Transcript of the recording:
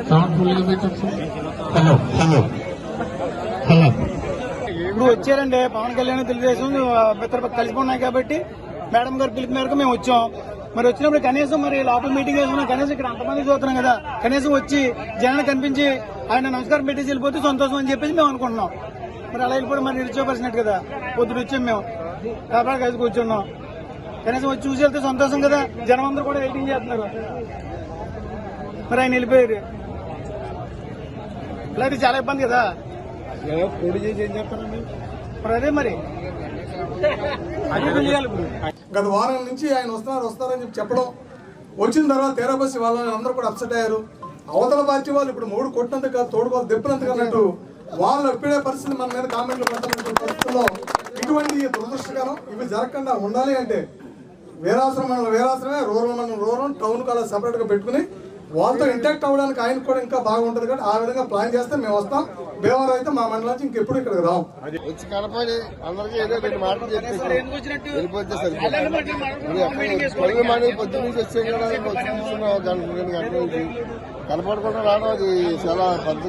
Hello hello. Hello. ఇప్పుడు వచ్చారండి. పవన్ కళ్యాణ్ తెలుగుదేశం మిత్ర కలిసి ఉన్నాయి కాబట్టి మేడం గారు పిలుపు మేరకు మేము వచ్చాం. మరి వచ్చినప్పుడు కనీసం మరి లోపల మీటింగ్ వేసుకున్నాం కనీసం ఇక్కడ అంతమంది చూస్తున్నాం కదా. కనీసం వచ్చి జనాన్ని కనిపించి ఆయన నమస్కారం పెట్టేసి వెళ్ళిపోతే సంతోషం అని చెప్పేసి మేము అనుకుంటున్నాం. మరి అలా వెళ్ళిపోవడం మరి నిలిచోపరిచినట్టు కదా. పొద్దున వచ్చాం మేము. కాబట్టి కలిసి కూర్చున్నాం. కనీసం వచ్చి చూసి వెళ్తే సంతోషం కదా. జనం అందరూ కూడా వెయిటింగ్ చేస్తున్నారు. మరి ఆయన వెళ్ళిపోయారు. ఇలా అయితే చాలా ఇబ్బంది కదా. పొడి చేసి ఏం చెప్తారండి మరి అదే మరి. ఇప్పుడు? గత వారం నుంచి ఆయన వస్తున్నారు వస్తారని చెప్పి చెప్పడం. వచ్చిన తర్వాత తెరబసి వాళ్ళని అందరూ కూడా అప్సెట్ అయ్యారు. అవతల పార్టీ వాళ్ళు ఇప్పుడు మూడు కొట్టినందుకు కాదు తోడుకోవాలి దెప్పినందుకు అన్నట్టు వాళ్ళు ఎప్పుడే పరిస్థితి మన మీద కామెంట్లు పెట్టాలన్న పరిస్థితుల్లో ఇటువంటి దురదృష్టకరం ఇవి జరగకుండా ఉండాలి అంటే వీరాశ్రమం వీరాశ్రమే రూరల్ మండలం రూరల్ టౌన్ కాలేజ్ సపరేట్గా పెట్టుకుని వాళ్ళతో ఇంటాక్ట్ అవ్వడానికి ఆయనకు కూడా ఇంకా బాగుంటుంది కాబట్టి ఆ విధంగా ప్లాన్ చేస్తే మేము వస్తాం. భీమవరం అయితే మా మండలం నుంచి ఇంకెప్పుడు ఇక్కడికి రాం వచ్చి కనపడి అందరికీ ఏదో రెండు మాటలు చెప్పేసి పొద్దున్న నుంచి వచ్చాం గంట గంటల నుంచి రావడం అది చాలా పద్ధతి